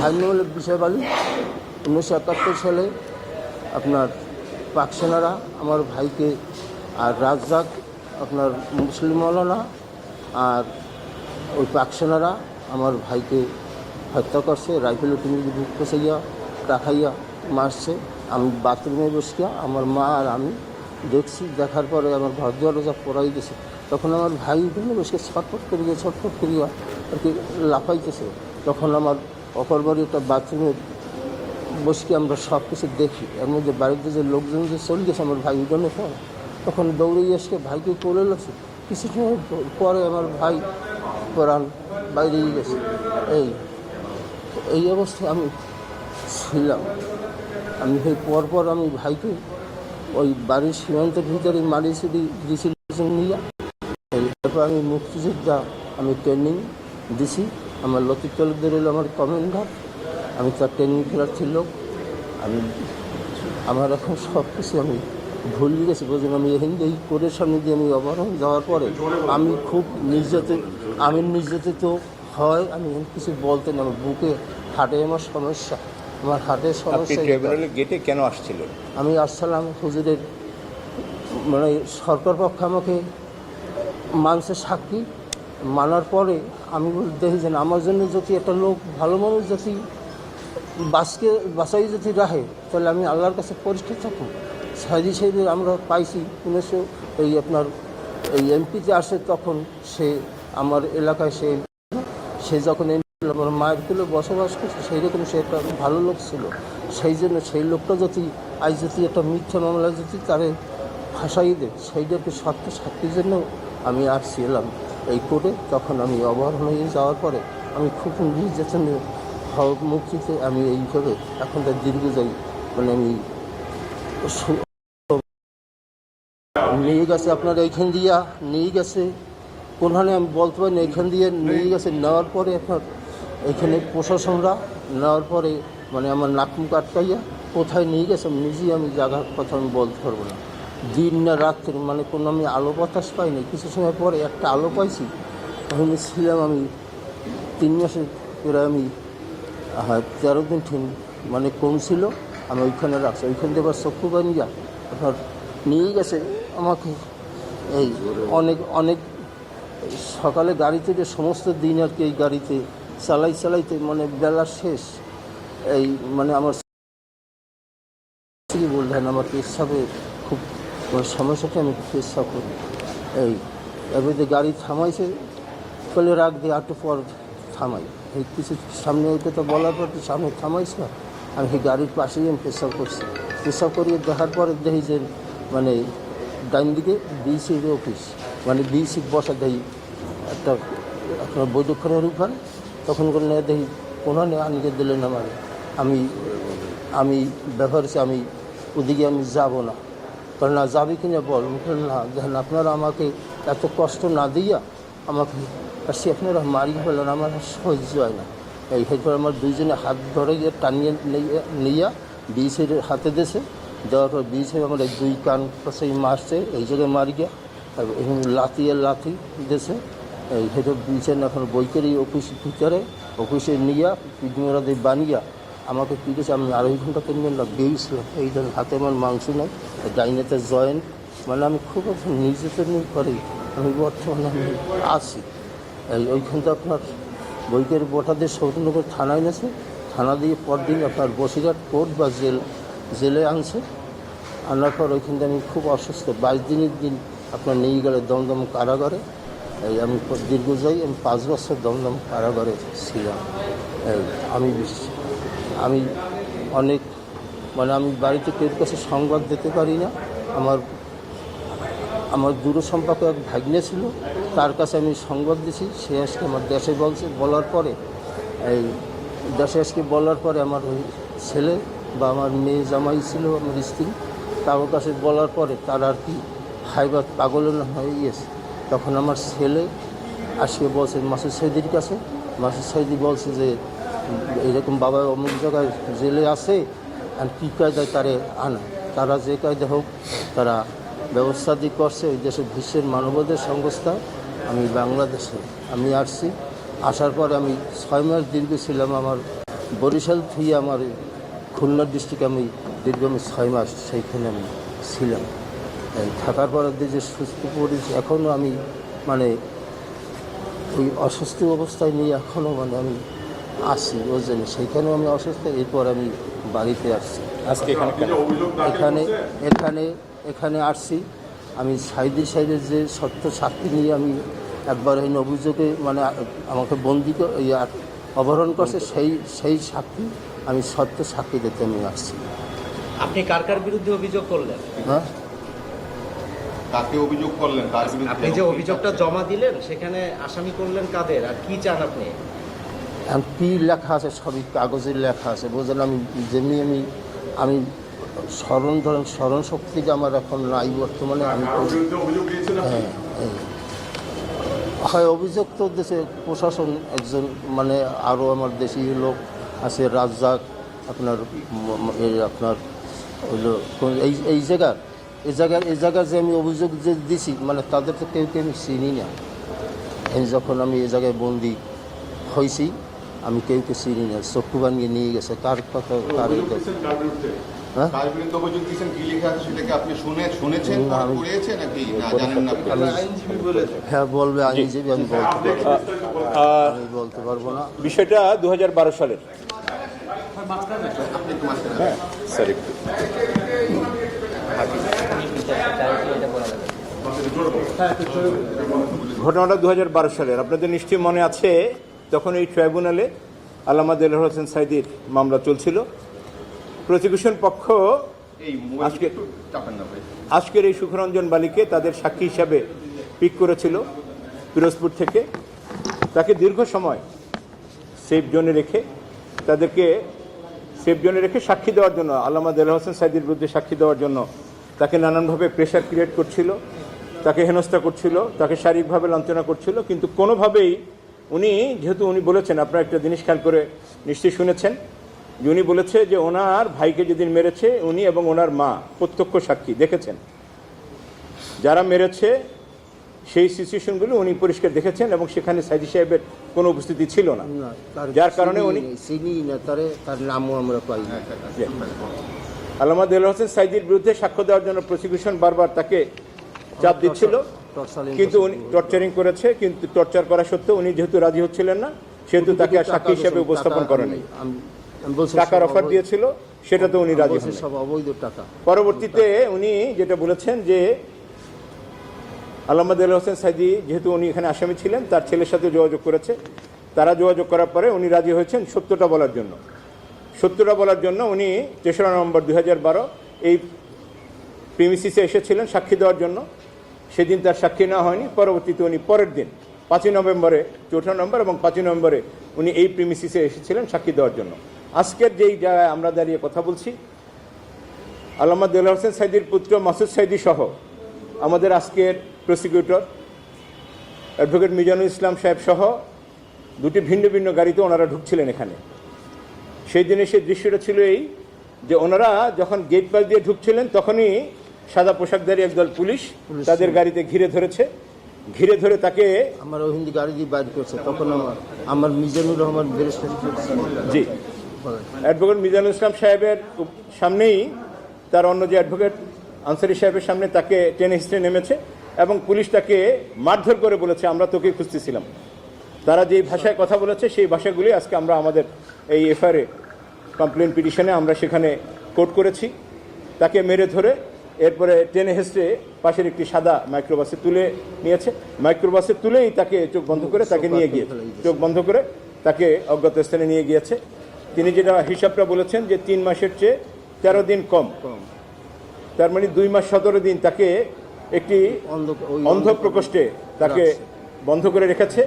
ধান্যমূলক বিষয় বলি উনিশশো একাত্তর সালে আপনার পাক সেনারা আমার ভাইকে আর রাজ্জাক, আপনার মুসলিম মৌলানা আর ওই পাক সেনারা আমার ভাইকে হত্যা করছে, রাইফেল তুমি বুক কষাইয়া রাখাইয়া মারছে। আমি বাথরুমে বসিয়া আমার মা আর আমি দেখছি, দেখার পরে আমার ঘর দরজা পড়াই গেছে তখন আমার ভাই ওখানে বসে ছটফট করিয়া ছটফট করিয়া আর কি লাফাইতেছে। তখন আমার অপর বাড়ি একটা বাথরুমে বসে আমরা সব কিছু দেখি। এর মধ্যে বাড়িতে যে লোকজন যে চলে গেছে, আমার ভাই উঠানে পর তখন দৌড়ে এসে ভাইকে কোলে লাগছে কিছু সময় পরে আমার ভাই প্রাণ বাইরে গেছে। এই এই অবস্থায় আমি ছিলাম আমি সেই পরপর আমি ভাইকে ওই বাড়ির সীমান্তের ভিতরে মারিয়েছি দিয়েছিল নিয়ে এই, তারপর আমি মুক্তিযোদ্ধা, আমি ট্রেনিং দিছি। আমার লতিফ তালুকদার হলো আমার কমেন্ডার আমি তার ট্রেনিং ফেরাচ্ছি লোক। আমি আমার এখন সব কিছু আমি ভুলে গেছি বুঝলেন আমি হিন্দি এই কোরের সামনে দিয়ে আমি অবরোহণ যাওয়ার পরে আমি খুব নির্যাতিত আমি নির্যাতিত হয় আমি কিছু বলতে না আমার বুকে হাটে আমার সমস্যা আমার হাটের সমস্যা। ট্রাইব্যুনালের গেটে কেন আসছিলেন? আমি আসসালাম হুজুরের মানে সরকার পক্ষে আমাকে মানছে সাক্ষী। মানার পরে আমি দেখি যে আমার জন্য যদি একটা লোক, ভালো মানুষ যদি বাসকে বাসাই যদি রাখে, তাহলে আমি আল্লাহর কাছে পরিষ্কার থাকুন সাইদি সাহেবের আমরা পাইছি, উনিশশো এই আপনার এই এমপিতে আসে তখন সে আমার এলাকায় সে সে যখন MP আমার মায়ের কুলে বসবাস করছে সেই রকম সে একটা ভালো লোক ছিল। সেই জন্য সেই লোকটা যদি, আজ যদি একটা মিথ্যা মামলা যদি তারে ফাঁসাই দেয়, সেইটাকে সত্য সাক্ষীর জন্য আমি আসছি এলাম এই কোর্টে তখন আমি অবহেলা হয়ে যাওয়ার পরে আমি খুব নির্যাতনে হওয়ার মুক্তিতে আমি এইভাবে এখন তার দীর্ঘ যাই মানে আমি নিয়ে গেছে আপনার এইখান দিয়া, নিয়ে গেছে। কোনখানে আমি বলতে পারি না, এইখান দিয়ে নিয়ে গেছে। নেওয়ার পরে আপনার এখানে প্রশাসনরা নেওয়ার পরে মানে আমার নাকুম আটকাইয়া কোথায় নিয়ে গেছে আমি নিজেই আমি জায়গার কথা আমি বলতে পারব না। দিন না রাত্রে মানে কোনো আমি আলো বাতাস পাইনি কিছু সময় পরে একটা আলো পাইছি। ওখানে ছিলাম আমি তিন মাসের করে আমি তেরো দিন মানে কম ছিল। আমি ওইখানে রাখছি। ওইখান থেকে আবার চক্ষু বানিয়া আপনার নিয়ে গেছে আমাকে। এই অনেক অনেক সকালে গাড়িতে যে সমস্ত দিন আর কি এই গাড়িতে চালাই, চালাইতে মানে বেলা শেষ। এই মানে আমার বললেন আমার পেশাবে খুব মানে সমস্যাটা আমি পেশা করি এই, এবারে গাড়ি থামাইছে বলে রাখ দিয়ে একটু পর থামাই। এই কিছু সামনে ওই কথা বলার পর তো সামনে থামাইছে না। আমি সেই গাড়ির পাশেই আমি পেশাব করছি। পেশাব করিয়ে দেখার পরে দেখি যে মানে ডাইন দিকে বিসির অফিস। মানে বিসি বসা দেই একটা, আপনার বৈঠকখানের উপরে তখন করে নিয়ে দেখি কোনো আনিকে দিলেন আমার। আমি আমি ব্যবহার আমি ওদিকে আমি যাব না। কারণ না যাবি কিনা বল। না দেখেন আপনারা আমাকে এত কষ্ট না দিয়া আমাকে সে আপনারা মারি ফেলেন আমার সহ্য হয় না। এই এরপর আমার দুইজনে হাত ধরে গিয়ে টানিয়ে নিয়ে- বিসের হাতে দেশে দেওয়ার পর বিসে আমার দুই কান পাশে মারছে, এই জায়গায় মারি গিয়া এখানে লাতিয়ে লাথি দেশে এই হেঁটে বিছেন এখন বইকের এই অফিস ভিতরে, অফিসে নিয়ে পিডমিরা দিয়ে বানিয়া আমাকে কী দিয়েছে? আমি আড়াই ঘণ্টা তিন ঘণ্টা বেরিয়েছিলাম এই ধরেন হাতে আমার মাংস নাই ডাইনেতে জয়েন্ট মানে আমি খুব নির্যাতন করি। আমি বর্তমানে আমি আছি। ওইখানটা আপনার বইকের বোটাদের সৌরনগর থানায় এনেছে থানা দিয়ে পরদিন আপনার বসিরহাট কোর্ট বা জেল, জেলে আনছে। আনার পর ওইখান থেকে আমি খুব অসুস্থ। বাইশ দিনের দিন আপনার নিয়ে গেলে দমদম কারাগারে। এই আমি দীর্ঘ যাই, আমি পাঁচ বছর দমদম কারাগারে ছিলাম। আমি বিশ- আমি অনেক মানে আমি বাড়িতে কেউ কাছে সংবাদ দিতে পারি না। আমার আমার দূর সম্পর্ক এক ভাগ্নে ছিল, তার কাছে আমি সংবাদ দিছি, সে আজকে আমার দেশে বলছে, বলার পরে, এই দেশে আজকে বলার পরে আমার ওই ছেলে বা আমার মেয়ে জামাই ছিল, আমার স্ত্রী, তার কাছে বলার পরে তার আর কি হাইবার পাগল না হয়ে গিয়েছে। তখন আমার ছেলে আজকে বলছে, মাসুদ সাইদির কাছে, মাসুদ সাইদি বলছে যে এরকম বাবা অমুক জায়গায় জেলে আছে, আর কী কায়দায় তারে আনে? তারা যে কায়দা হোক, তারা ব্যবস্থা দিয়ে করছে। ওই দেশের বিশ্বের মানবাধিকার সংস্থা, আমি বাংলাদেশে, আমি আসছি। আসার পর আমি ছয় মাস দীর্ঘ ছিলাম আমার বরিশাল থেকে আমার খুলনা ডিস্ট্রিক্টে আমি দীর্ঘ আমি ছয় মাস সেইখানে আমি ছিলাম। থাকার পর যে সুস্থ পড়েছি এখনও আমি মানে ওই অসুস্থ অবস্থায় নিয়ে এখনও মানে আমি আসি ওই জন্য সেইখানেও আমি অসুস্থ এরপর আমি বাড়িতে আসছি। আজকে এখানে এখানে এখানে এখানে আসছি। আমি সাইডে সাইডে যে সত্য সাক্ষী নিয়ে আমি একবার এই অভিযোগে মানে আমাকে বন্দি অপহরণ করছে সেই সেই সাক্ষী আমি সত্য সাক্ষী দিতে আমি আসছি। আপনি কার কার বিরুদ্ধে অভিযোগ করলেন? হ্যাঁ? কাকে অভিযোগ করলেন? কার বিরুদ্ধে আপনি যে অভিযোগটা জমা দিলেন সেখানে আসামি করলেন কাদের? আর কি চান আপনি? এখন কী লেখা আছে সবই কাগজের লেখা আছে। বুঝলেন, আমি যেমনি আমি আমি স্মরণ, ধরেন স্মরণ শক্তিটা আমার এখন নাই বর্তমানে, আমি হ্যাঁ হয় অভিযোগ তো দেশে প্রশাসন একজন মানে আরও আমার দেশি লোক আছে, রাজ্জাক, আপনার এই আপনার এই এই জায়গার এই জায়গার এই জায়গার যে আমি অভিযোগ যে দিছি মানে তাদের তো কেউ কেউ আমি চিনি না। যখন আমি এই জায়গায় বন্দি হয়েছি আমি কেউ কেউকে চিনি না চক্ষু বানিয়ে নিয়ে গেছে কার কথা কার হ্যাঁ? কার বিরুদ্ধে অভিযোগ দিয়েছেন কি লেখা আছে সেটাকে আপনি শুনে শুনেছেন না, পড়ে আমি- পড়িয়েছেন নাকি? না জানেন না আপনি? হ্যাঁ বলবে আইনজীবী আমি বলতে পারব না। বলতে পারব না। বিষয়টা দু হাজার বারো সালের। হ্যাঁ ঘটনাটা দু হাজার বারো সালের। আপনাদের নিশ্চয়ই মনে আছে তখন এই ট্রাইব্যুনালে আল্লামা দেলার হোসেন সাইদির মামলা চলছিল। প্রসিকিউশন পক্ষ আজকে- আজকের এই সুখরঞ্জন বালিকে তাদের সাক্ষী হিসাবে পিক করেছিল পিরোজপুর থেকে। তাকে দীর্ঘ সময় সেফ জোনে রেখে তাদেরকে সেফ জোনে রেখে সাক্ষী দেওয়ার জন্য আল্লামা দেল হোসেন সাইদির বিরুদ্ধে সাক্ষী দেওয়ার জন্য তাকে নানানভাবে প্রেশার ক্রিয়েট করছিল তাকে হেনস্থা করছিল তাকে শারীরিকভাবে লাঞ্ছনা করছিল কিন্তু কোনোভাবেই উনি যেহেতু উনি বলেছেন আপনারা একটা জিনিস খেয়াল করে নিশ্চয়ই শুনেছেন যে উনি বলেছে যে ওনার ভাইকে যেদিন মেরেছে উনি এবং ওনার মা প্রত্যক্ষ সাক্ষী দেখেছেন? যারা মেরেছে সেই সিচুয়েশনগুলো উনি পরিষ্কার দেখেছেন এবং সেখানে সাইদি সাহেবের কোনো উপস্থিতি ছিল না। যার কারণে উনি- তারে নামও আমরা পাই যে দেল হোসেন সাইদির বিরুদ্ধে সাক্ষ্য দেওয়ার জন্য প্রসিকিউশন বারবার তাকে চাপ দিচ্ছিল। কিন্তু উনি টর্চারিং করেছে কিন্তু টর্চার করা সত্ত্বেও উনি যেহেতু রাজি হচ্ছিলেন না সেহেতু তাকে আর সাক্ষী হিসেবে উপস্থাপন করেন। নাই টাকার অফার দিয়েছিল সেটাতে উনি রাজি সব অবৈধ টাকা। পরবর্তীতে উনি যেটা বলেছেন যে আল্লামা দেল হোসেন সাইদি যেহেতু উনি এখানে আসামি ছিলেন তার ছেলের সাথে যোগাযোগ করেছে। তারা যোগাযোগ করার পরে উনি রাজি হয়েছেন সত্যটা বলার জন্য। সত্যটা বলার জন্য উনি তেসরা নভেম্বর দুই হাজার বারো এই প্রিমিসিসে এসেছিলেন সাক্ষী দেওয়ার জন্য। সেদিন তার সাক্ষী নেওয়া হয়নি, পরবর্তীতে উনি পরের দিন, পাঁচই নভেম্বরে, চৌঠা নভেম্বর এবং পাঁচই নভেম্বরে উনি এই প্রিমিসিসে এসেছিলেন সাক্ষী দেওয়ার জন্য। আজকের যেই জায়গায় আমরা দাঁড়িয়ে কথা বলছি, আল্লামা দেল হোসেন সাইদির পুত্র মাসুদ সাইদি সহ আমাদের আজকের প্রসিকিউটর অ্যাডভোকেট মিজানুল ইসলাম সাহেব সহ দুটি ভিন্ন ভিন্ন গাড়িতে ওনারা ঢুকছিলেন এখানে। সেই দিনে সেই দৃশ্যটা ছিল এই যে ওনারা যখন গেট পাস দিয়ে ঢুকছিলেন, তখনই সাদা পোশাকধারী একদল পুলিশ তাদের গাড়িতে ঘিরে ধরেছে। ঘিরে ধরে তাকে আমার ওই হিন্দি গাড়ি দিয়ে বাইর করছে। তখন আমার আমার মিজানুর রহমান জি। অ্যাডভোকেট মিজানুল ইসলাম সাহেবের সামনেই তার অন্য যে অ্যাডভোকেট আনসারি সাহেবের সামনে তাকে টেনে হিস্ট্রে নেমেছে এবং পুলিশ তাকে মারধর করে বলেছে আমরা তোকে খুঁজতেছিলাম। তারা যেই ভাষায় কথা বলেছে সেই ভাষাগুলি আজকে আমরা আমাদের এই এফআইআরে কমপ্লেন পিটিশনে আমরা সেখানে কোর্ট করেছি। তাকে মেরে ধরে এরপরে টেনে হেসড়ে পাশের একটি সাদা মাইক্রোবাসে তুলে নিয়েছে। মাইক্রোবাসে তুলেই তাকে চোখ বন্ধ করে তাকে নিয়ে গিয়েছে চোখ বন্ধ করে তাকে অজ্ঞাত স্থানে নিয়ে গিয়েছে। তিনি যেটা হিসাবটা বলেছেন যে তিন মাসের চেয়ে তেরো দিন কম। তার মানে দুই মাস সতেরো দিন তাকে একটি অন্ধ প্রকোষ্ঠে তাকে বন্ধ করে রেখেছে।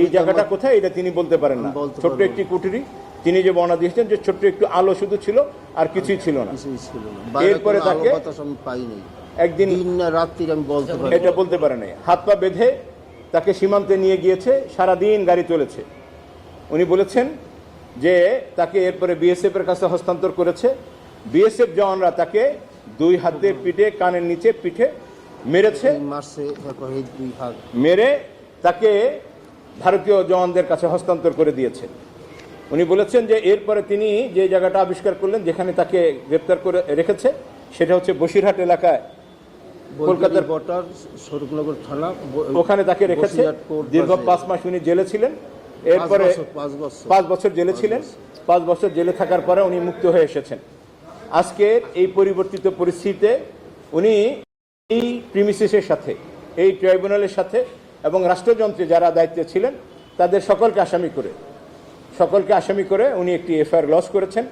এই জায়গাটা কোথায়? এটা তিনি বলতে পারেন না। ছোট্ট একটি কুঠুরি। তিনি যে বর্ণনা দিয়েছেন যে ছোট্ট একটু আলো শুধু ছিল আর কিছুই ছিল না। এরপরে তাকে- পাইনি। একদিন দিন রাত্রির আমি বলতে পারি। এটা বলতে পারে নাই। হাত পা বেঁধে তাকে সীমান্তে নিয়ে গিয়েছে সারাদিন গাড়ি চলেছে। উনি বলেছেন যে তাকে এরপরে বিএসএফ এর কাছে হস্তান্তর করেছে। বিএসএফ জওয়ানরা তাকে দুই হাতে পিঠে কানের নিচে পিঠে মেরেছে। মেরে তাকে ভারতীয় জওয়ানদের কাছে হস্তান্তর করে দিয়েছে। উনি বলেছেন যে এরপরে তিনি যে জায়গাটা আবিষ্কার করলেন যেখানে তাকে গ্রেপ্তার করে রেখেছে সেটা হচ্ছে বসিরহাট এলাকায়। কলকাতার- বটার স্বরূপনগর থানা ওখানে তাকে রেখেছে। দীর্ঘ পাঁচ মাস উনি জেলে ছিলেন। এরপরে পাঁচ বছর, পাঁচ পাঁচ বছর জেলে ছিলেন। পাঁচ বছর জেলে থাকার পরে উনি মুক্ত হয়ে এসেছেন। আজকের এই পরিবর্তিত পরিস্থিতিতে উনি এই প্রিমিসিসের সাথে এই ট্রাইব্যুনালের সাথে এবং রাষ্ট্রযন্ত্রে যারা দায়িত্বে ছিলেন তাদের সকলকে আসামি করে সকলকে আসামি করে উনি একটি এফআইআর লস করেছেন।